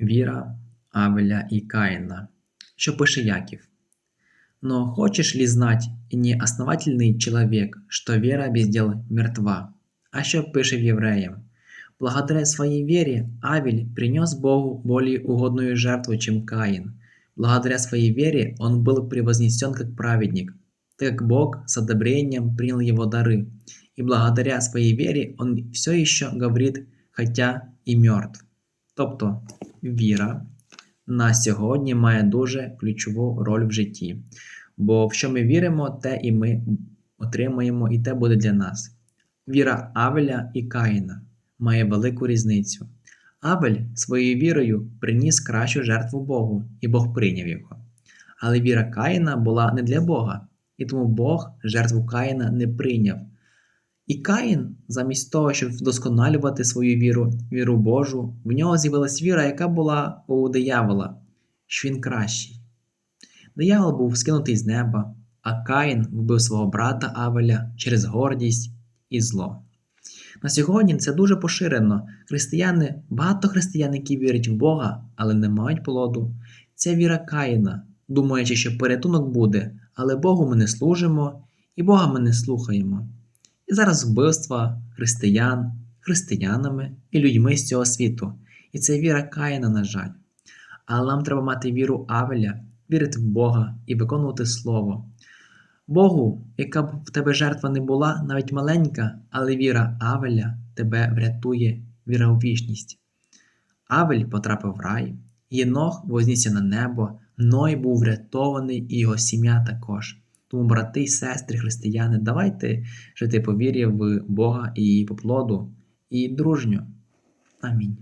Віра Авеля и Каина. Що пише Яків? «Но хочешь ли знать, не основательный человек, что вера без дел мертва?» А що пише євреям? Благодаря своей вере Авель принес Богу более угодную жертву, чем Каин. Благодаря своей вере он был превознесен как праведник, так как Бог с одобрением принял его дары. И благодаря своей вере он все еще говорит, хотя и мертв. Тобто віра на сьогодні має дуже ключову роль в житті. Бо в що ми віримо, те і ми отримаємо, і те буде для нас. Віра Авеля і Каїна має велику різницю. Авель своєю вірою приніс кращу жертву Богу, і Бог прийняв його. Але віра Каїна була не для Бога, і тому Бог жертву Каїна не прийняв. І Каїн, замість того, щоб вдосконалювати свою віру, віру Божу, в нього з'явилась віра, яка була у диявола, що він кращий. Диявол був скинутий з неба, а Каїн вбив свого брата Авеля через гордість і зло. На сьогодні це дуже поширено. Християни, багато християн, які вірять в Бога, але не мають плоду. Це віра Каїна, думаючи, що порятунок буде, але Богу ми не служимо і Бога ми не слухаємо. І зараз вбивства християн, християнами і людьми з цього світу. І це віра Каїна, на жаль. Але нам треба мати віру Авеля, вірити в Бога і виконувати Слово. Богу, яка б в тебе жертва не була, навіть маленька, але віра Авеля тебе врятує, віра у вічність. Авель потрапив в рай, Єнох вознісся на небо, Ной був врятований і його сім'я також. Тому, брати сестри, християни, давайте жити по вірі в Бога і по плоду, і дружньо. Амінь.